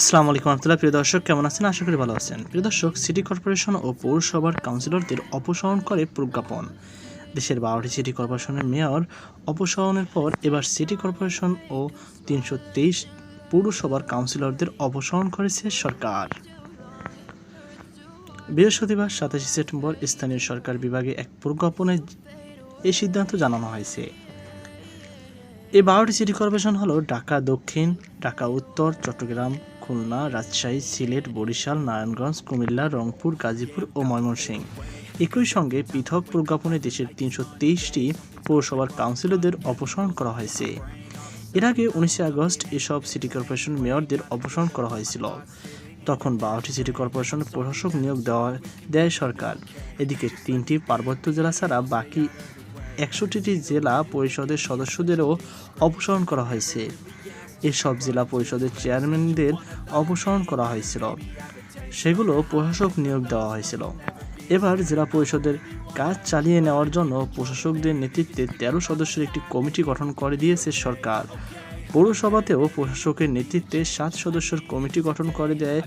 আসসালামু আলাইকুম রহমতুল্লাহ। প্রিয় দর্শক, কেমন আছেন? আশা করি ভালো আছেন। প্রিয় দর্শক, সিটি কর্পোরেশন ও পৌরসভার কাউন্সিলরদের অপসারণ করে প্রজ্ঞাপন। দেশের বারোটি সিটি কর্পোরেশনের মেয়র অপসারণের পর এবার সিটি কর্পোরেশন ও তিনশো তেইশ পৌরসভার কাউন্সিলরদের অপসারণ করেছে সরকার। বৃহস্পতিবার সাতাশে সেপ্টেম্বর স্থানীয় সরকার বিভাগে এক প্রজ্ঞাপনে এই সিদ্ধান্ত জানানো হয়েছে। এই বারোটি সিটি কর্পোরেশন হলো ঢাকা দক্ষিণ, ঢাকা উত্তর, চট্টগ্রাম খুলনা, রাজশাহী, সিলেট, বরিশাল, নারায়ণগঞ্জ, কুমিল্লা, রংপুর, গাজীপুর ও ময়মনসিংহ। একই সঙ্গে পৃথক প্রজ্ঞাপনে দেশের তিনশো তেইশটি পৌরসভার কাউন্সিলরদের অপসারণ করা হয়েছে। এর আগে উনিশে আগস্ট এসব সিটি কর্পোরেশন মেয়রদের অপসারণ করা হয়েছিল। তখন বারোটি সিটি কর্পোরেশনের প্রশাসক নিয়োগ দেওয়া দেয় সরকার। এদিকে তিনটি পার্বত্য জেলা ছাড়া বাকি একষট্টিটি জেলা পরিষদের সদস্যদেরও অপসারণ করা হয়েছে। এসব জেলা পরিষদের চেয়ারম্যানদের অপসারণ করা হয়েছিল। সেগুলো প্রশাসক নিয়োগ দেওয়া হয়েছিল। এবার জেলা পরিষদের কাজ চালিয়ে নেওয়ার জন্য প্রশাসকদের নেতৃত্বে তেরো সদস্যের একটি কমিটি গঠন করে দিয়েছে সরকার। পৌরসভাতেও প্রশাসকের নেতৃত্বে সাত সদস্যের কমিটি গঠন করে দেয়,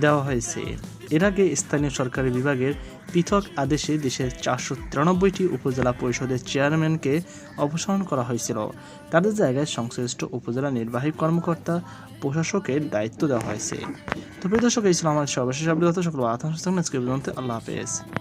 দেওয়া হয়েছে। এর আগে স্থানীয় সরকারি বিভাগের পৃথক আদেশে দেশের চারশো তিরানব্বইটি উপজেলা পরিষদের চেয়ারম্যানকে অপসারণ করা হয়েছিল। তাদের জায়গায় সংশ্লিষ্ট উপজেলা নির্বাহী কর্মকর্তা, প্রশাসকের দায়িত্ব দেওয়া হয়েছে। তো প্রিয় দর্শক, এই ছিল আমার সর্বশেষ আপডেট। সকল আতঙ্ক আল্লাহ হাফেজ।